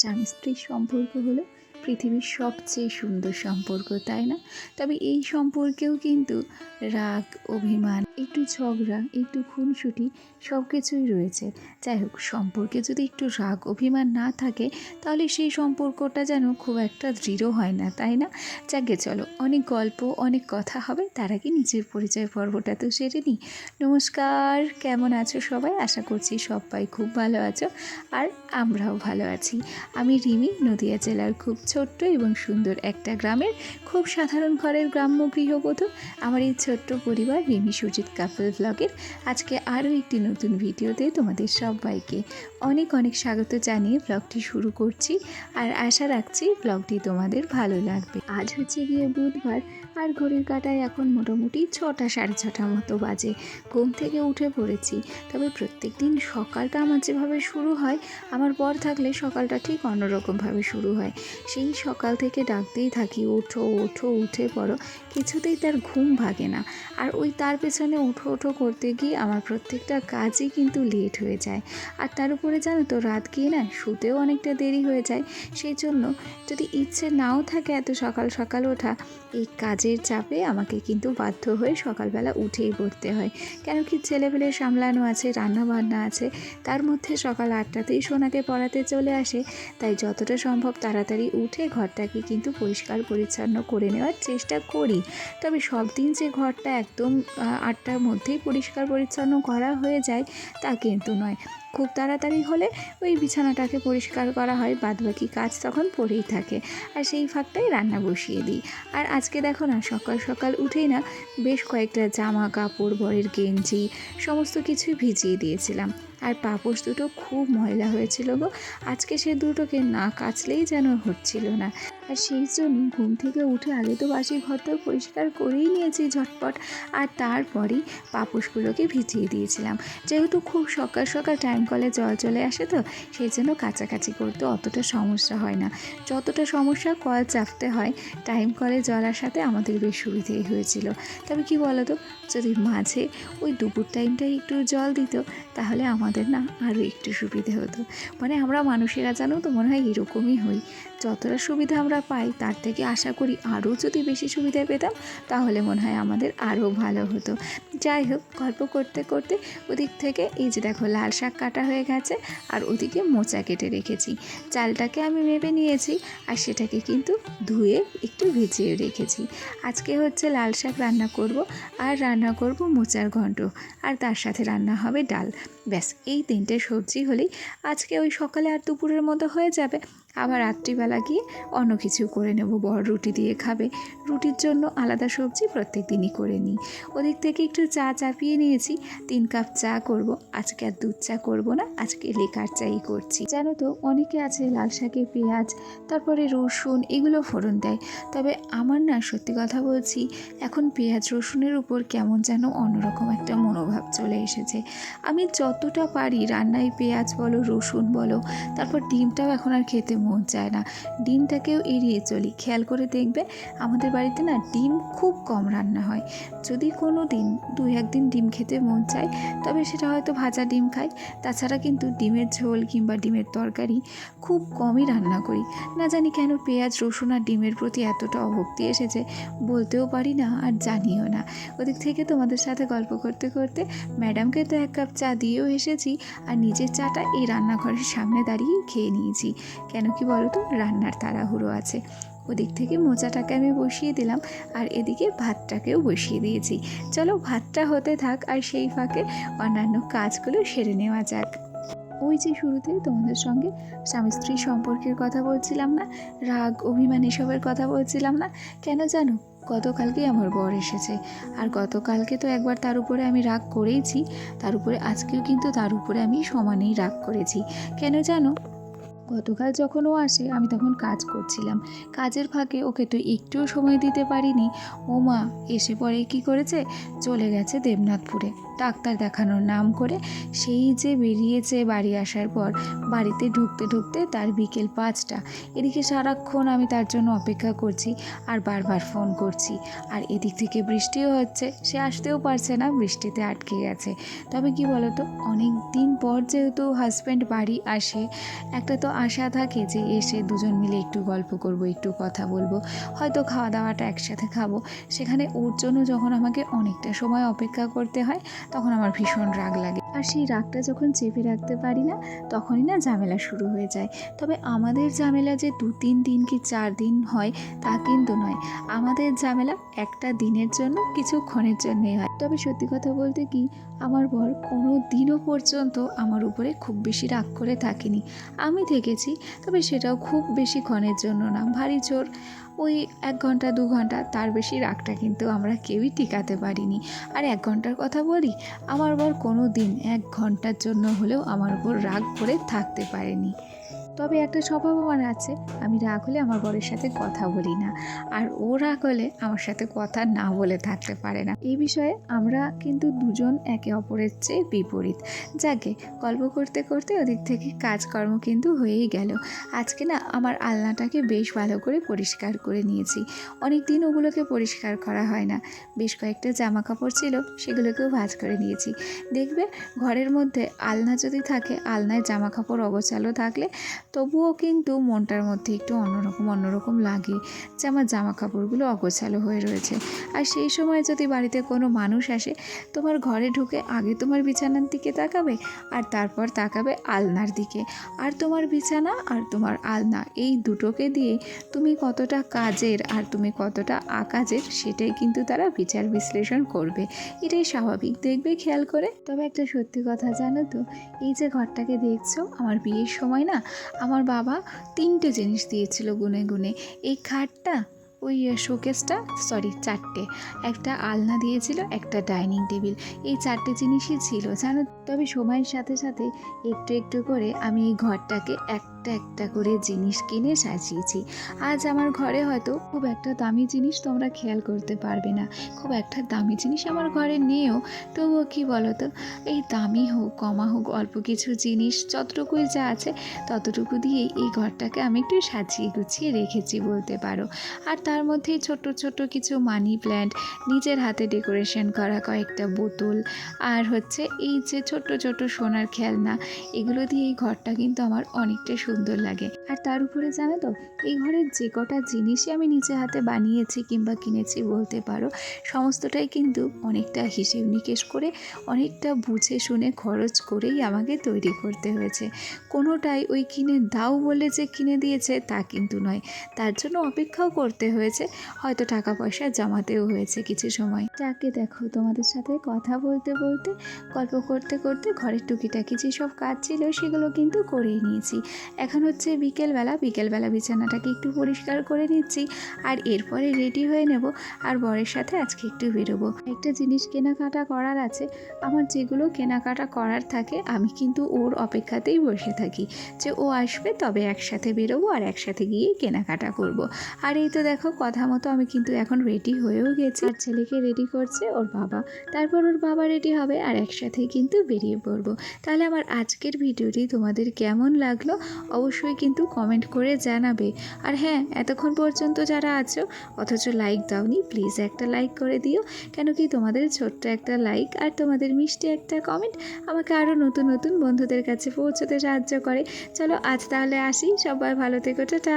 স্বামী স্ত্রীর সম্পর্ক হলো পৃথিবীর সবচেয়ে সুন্দর সম্পর্ক, তাই না? তবে এই সম্পর্কেও কিন্তু রাগ, অভিমান একটু ঝগড়া, একটু খুনসুটি সব কিছুই রয়েছে। যাই হোক, সম্পর্কে যদি একটু রাগ, অভিমান না থাকে, তাহলে সেই সম্পর্কটা যেন খুব একটা দৃঢ় হয় না, তাই না? যাকে চলো, অনেক গল্প, অনেক কথা হবে, তার আগে নিজের পরিচয় পর্বটা তো সেরে নিই। নমস্কার, কেমন আছো সবাই? আশা করছি সবাই খুব ভালো আছো, আর আমরাও ভালো আছি। আমি রিমি, নদিয়া জেলার খুব ছোট্ট এবং সুন্দর একটা গ্রামের খুব সাধারণ ঘরের গ্রাম্য গৃহবধূ। আমার এই ছোট্ট পরিবার রিমি সুজিত কাপল ব্লগের আজকে আরও একটি নতুন ভিডিওতে তোমাদের সবাইকে অনেক অনেক স্বাগত জানিয়ে ব্লগটি শুরু করছি আর আশা রাখছি ব্লগটি তোমাদের ভালো লাগবে। আজ হচ্ছে গিয়ে বুধবার আর ঘড়ির কাটায় এখন মোটামুটি ছটা সাড়ে ছটা মতো বাজে। ঘুম থেকে উঠে পড়েছি। তবে প্রত্যেক দিন সকালটা আমার যেভাবে শুরু হয়, আমার পর থাকলে সকালটা ঠিক অন্যরকমভাবে শুরু হয়। সেই সকাল থেকে ডাকতেই থাকি, ওঠো ওঠো, উঠে পড়ো। কিছুতেই তার ঘুম ভাগে না। আর ওই তার পেছনে ওঠো উঠো করতে গিয়ে আমার প্রত্যেকটা কাজই কিন্তু লেট হয়ে যায়। আর তার উপরে জানো তো রাত গিয়ে না শুতেও অনেকটা দেরি হয়ে যায়। সেই জন্য যদি ইচ্ছে নাও থাকে এত সকাল সকাল ওঠা এই কাজের চাপে আমাকে কিন্তু বাধ্য হয়ে সকালবেলা উঠেই পড়তে হয়। কেন কি ছেলেপেলে সামলানো আছে রান্না বান্না আছে তার মধ্যে সকাল আটটাতেই সোনাকে পড়াতে চলে আসে। তাই যতটা সম্ভব তাড়াতাড়ি উঠে ঘরটাকে কিন্তু পরিষ্কার পরিচ্ছন্ন করে নেওয়ার চেষ্টা করি। তবে সব দিন যে ঘরটা একদম আহ, আটটার মধ্যেই পরিষ্কার পরিচ্ছন্ন করা হয়ে যায়, তা কিন্তু নয়। খুব তাড়াতাড়ি হলে ওই বিছানাটাকে পরিষ্কার করা হয়, বাদবাকি কাজ তখন পড়েই থাকে। আর সেই ফাঁকটাই রান্না বসিয়ে দিই। আর আজকে দেখো না, সকাল সকাল উঠেই না বেশ কয়েকটা জামা কাপড়, বরের গেঞ্জি, সমস্ত কিছুই ভিজিয়ে দিয়েছিলাম। আর পাপোশ দুটো খুব ময়লা হয়েছিল গো। আজকে সে দুটোকে না কাচলেই যেন হচ্ছিল না। আর সেই জন্য ঘুম থেকে উঠে আগে তো বাসি ঘরটা পরিষ্কার করেই নিয়েছি ঝটপট। আর তারপরেই পাপোশগুলোকে ভিজিয়ে দিয়েছিলাম। যেহেতু খুব সকাল সকাল টাইম কলে জল চলে আসে তো, সেই জন্য কাছাকাছি করতে অতটা সমস্যা হয় না। যতটা সমস্যা কল চাপতে হয় টাইম কলে জল আসাতে আমাদের বেশ সুবিধেই হয়েছিল। তবে কি বলো তো যদি মাঝে ওই দুপুর টাইমটাই একটু জল দিত, তাহলে আমাদের না আরও একটু সুবিধে হতো। মানে আমরা মানুষেরা জানো তো মনে হয় এরকমই হই। যতটা সুবিধা আমরা পাই, তার থেকে আশা করি আরও যদি বেশি সুবিধা পেতাম, তাহলে মনে হয় আমাদের আরও ভালো হতো। যাই হোক, গল্প করতে করতে ওদিক থেকে এই যে দেখো, লাল শাক কাটা হয়ে গেছে আর ওদিকে মোচা কেটে রেখেছি। চালটাকে আমি মেপে নিয়েছি আর সেটাকে কিন্তু ধুয়ে একটু ভিজিয়ে রেখেছি। আজকে হচ্ছে লাল শাক রান্না করব আর রান্না করব মোচার ঘন্ট আর তার সাথে রান্না হবে ডাল। ব্যাস, এই তিনটে সবজি হলেই আজকে ওই সকালে আর দুপুরের মতো হয়ে যাবে। আবার রাত্রিবেলা গিয়ে অন্য কিছু করে নেব। বড় রুটি দিয়ে খাবে। রুটির জন্য আলাদা সবজি প্রত্যেক দিনই করে নিই। ওদিক থেকে একটু চা চাপিয়ে নিয়েছি। তিন কাপ চা করব। আজকে আর দুধ চা করব না। আজকে লেকার চাই করছি। জানো তো, অনেকে আছে লাল শাকে পেঁয়াজ, তারপরে রসুন, এগুলো ফোড়ন দেয়। তবে আমার না সত্যি কথা বলছি, এখন পেঁয়াজ, রসুনের উপর কেমন যেন অন্যরকম একটা মনোভাব চলে এসেছে। আমি যতটা পারি রান্নায় পেঁয়াজ বলো, রসুন বলো, তারপর ডিমটাও এখন আর খেতে মন চায় না। ডিমটাকেও এড়িয়ে চলি। খেয়াল করে দেখবে আমাদের বাড়িতে না ডিম খুব কম রান্না হয়। যদি কোনো দিন দু একদিন ডিম খেতে মন চায়, তবে সেটা হয়তো ভাজা ডিম খাই। তাছাড়া কিন্তু ডিমের ঝোল কিংবা ডিমের তরকারি খুব কমই রান্না করি। না জানি কেন পেঁয়াজ, রসুন আর ডিমের প্রতি এতটা অভক্তি এসেছে, বলতেও পারি না আর জানিও না। ওদিক থেকে তোমাদের সাথে গল্প করতে করতে ম্যাডামকে তো এক কাপ চা দিয়েও এসেছি, আর নিজের চাটা এই রান্নাঘরের সামনে দাঁড়িয়ে খেয়ে নিয়েছি। কেন কি বলো তো? রান্নার তাড়াহুড়ো আছে। ওদিক থেকে মোচাটাকে আমি বসিয়ে দিলাম আর এদিকে ভাতটাকেও বসিয়ে দিয়েছি। চলো ভাতটা হতে থাক আর সেই ফাঁকে অন্যান্য কাজগুলো সেরে নেওয়া যাক। ওই যে শুরুতে তোমাদের সঙ্গে স্বামী স্ত্রী সম্পর্কের কথা বলছিলাম না? রাগ, অভিমান এসবের কথা বলছিলাম না? কেন জানো? গতকালকেই আমার বর এসেছে। আর গতকালকে তো একবার তার উপরে আমি রাগ করেইছি। তার উপরে আজকেও কিন্তু তার উপরে আমি সমানেই রাগ করেছি। কেন জানো? গতকাল যখন ও আসে, আমি তখন কাজ করছিলাম। কাজের ফাঁকে ওকে তো একটুও সময় দিতে পারিনি। ও মা এসে পরে কি করেছে? চলে গেছে দেবনাথপুরে। ডাক্তার দেখানোর নাম করে সেই যে বেরিয়েছে বাড়ি আসার পর, বাড়িতে ঢুকতে ঢুকতে তার বিকেল পাঁচটা। এদিকে সারাক্ষণ আমি তার জন্য অপেক্ষা করছি আর বারবার ফোন করছি। আর এদিক থেকে বৃষ্টিও হচ্ছে, সে আসতেও পারছে না, বৃষ্টিতে আটকে গেছে। তবে কি বলতো অনেক দিন পর যেহেতু হাজব্যান্ড বাড়ি আসে, একটা তো আশা থাকে যে এসে দুজন মিলে একটু গল্প করব, একটু কথা বলব, হয়তো খাওয়া দাওয়াটা একসাথে খাব। সেখানে ওর জন্য যখন আমাকে অনেকটা সময় অপেক্ষা করতে হয়, তখন আমার ভীষণ রাগ লাগে। আর সেই রাগটা যখন চেপে রাখতে পারি না, তখনই না ঝামেলা শুরু হয়ে যায়। তবে আমাদের ঝামেলা যে দু তিন দিন কি চার দিন হয়, তা কিন্তু নয়। আমাদের ঝামেলা একটা দিনের জন্য কিছুক্ষণের জন্যই হয়। তবে সত্যি কথা বলতে কি, আমার বর কোনো দিনও পর্যন্ত আমার উপরে খুব বেশি রাগ করে থাকেনি। আমি থেকেছি তবে সেটাও খুব বেশি ক্ষণের জন্য না, ভারী জোর ওই এক ঘণ্টা, দু ঘণ্টা, তার বেশি রাগটা কিন্তু আমরা কেউই টিকাতে পারিনি। আর এক ঘণ্টার কথা বলি, আমার বর কোনো দিন এক ঘণ্টার জন্য হলেও আমার উপর রাগ করে থাকতে পারেনি। তবে একটা স্বভাব আমার আছে। আমি রাগ হলে আমার বরের সাথে কথা বলি না। আর ও রাগ হলে আমার সাথে কথা না বলে থাকতে পারে না। এই বিষয়ে আমরা কিন্তু দুজন একে অপরের চেয়ে বিপরীত। যাকে গল্প করতে করতে ওদিক থেকে কাজকর্ম কিন্তু হয়েই গেল। আজকে না আমার আলনাটাকে বেশ ভালো করে পরিষ্কার করে নিয়েছি। অনেক দিন ওগুলোকে পরিষ্কার করা হয় না। বেশ কয়েকটা জামা কাপড় ছিল, সেগুলোকেও ভাঁজ করে নিয়েছি। দেখবে ঘরের মধ্যে আলনা যদি থাকে, আলনায় জামা কাপড় অগোছালো থাকলে তবুও কিন্তু মনটার মধ্যে একটু অন্যরকম অন্যরকম লাগে যে আমার জামা কাপড়গুলো অগোছালো হয়ে রয়েছে। আর সেই সময় যদি বাড়িতে কোনো মানুষ আসে, তোমার ঘরে ঢুকে আগে তোমার বিছানার দিকে তাকাবে আর তারপর তাকাবে আলনার দিকে। আর তোমার বিছানা আর তোমার আলনা এই দুটোকে দিয়ে তুমি কতটা কাজের আর তুমি কতটা আকাজের সেটাই কিন্তু তারা বিচার বিশ্লেষণ করবে। এটাই স্বাভাবিক, দেখবে খেয়াল করে। তবে একটা সত্যি কথা জানো তো, এই যে ঘরটাকে দেখছ, আমার বিয়ের সময় না আমার বাবা তিনটে জিনিস দিয়েছিল গুনে গুনে। এই খাটটা, ওই শোকেসটা সরি চারটে। একটা আলনা দিয়েছিল, একটা ডাইনিং টেবিল। এই চারটে জিনিসই ছিল, জানো? তবে সময়ের সাথে সাথে একটু একটু করে আমি এই ঘরটাকে একটা একটা করে জিনিস কিনে সাজিয়েছি। আজ আমার ঘরে হয়তো খুব একটা দামি জিনিস তোমরা খেয়াল করতে পারবে না। খুব একটা দামি জিনিস আমার ঘরে নেও। তবুও কি বলো তো এই দামি হোক, কমা হোক, অল্প কিছু জিনিস, যতটুকুই যা আছে, ততটুকু দিয়েই এই ঘরটাকে আমি একটু সাজিয়ে গুছিয়ে রেখেছি বলতে পারো। আর তার মধ্যেই ছোট ছোট কিছু মানি প্ল্যান্ট নিজের হাতে ডেকোরেশন করা কয়েকটা বোতল, আর হচ্ছে এই যে ছোট ছোট সোনার খেলনা, এগুলো দিয়ে এই ঘরটা কিন্তু আমার অনেকটা সুন্দর লাগে। আর তার উপরে জানো তো, এই ঘরের যে কটা জিনিসই আমি নিজে হাতে বানিয়েছি কিংবা কিনেছি বলতে পারো, সমস্তটাই কিন্তু অনেকটা হিসেব নিকেশ করে, অনেকটা বুঝে শুনে খরচ করেই আমাকে তৈরি করতে হয়েছে। কোনোটাই ওই কিনে দাও বলে যে কিনে দিয়েছে তা কিন্তু নয়। তার জন্য অপেক্ষাও করতে হয়েছে, হয়তো টাকা পয়সা জমাতেও হয়েছে কিছু সময়। যাকে দেখো, তোমাদের সাথে কথা বলতে বলতে, গল্প করতে করতে ঘরের টুকিটাকি যেসব কাজ ছিল সেগুলো কিন্তু করেই নিয়েছি। এখন হচ্ছে বিকেলবেলা বিকেলবেলা বিছানাটাকে একটু পরিষ্কার করে নিচ্ছি আর এরপরে রেডি হয়ে নেব আর বরের সাথে আজকে একটু বেরোবো। একটা জিনিস কেনাকাটা করার আছে, আমার যেগুলো কেনাকাটা করার থাকে আমি কিন্তু ওর অপেক্ষাতেই বসে থাকি যে ও আসবে তবে একসাথে বেরোবো আর একসাথে গিয়ে কেনাকাটা করব। আর এই তো দেখো কথা মতো আমি কিন্তু এখন রেডি হয়েও গেছি। আর ছেলেকে রেডি করছে ওর বাবা, তারপর ওর বাবা রেডি হবে আর একসাথেই কিন্তু বেরিয়ে পড়ব। তাহলে আমার আজকের ভিডিওটি তোমাদের কেমন লাগল? অবশ্যই কিন্তু কমেন্ট করে জানাবে। আর হ্যাঁ এতক্ষণ পর্যন্ত যারা আছো, অথচ লাইক দাওনি প্লিজ একটা লাইক করে দিও। কেন কি তোমাদের ছোট্ট একটা লাইক আর তোমাদের মিষ্টি একটা কমেন্ট আমাকে আরও নতুন নতুন বন্ধুদের কাছে পৌঁছতে সাহায্য করে। চলো আজ তাহলে আসি, সবাই ভালো থেকো, টাটা।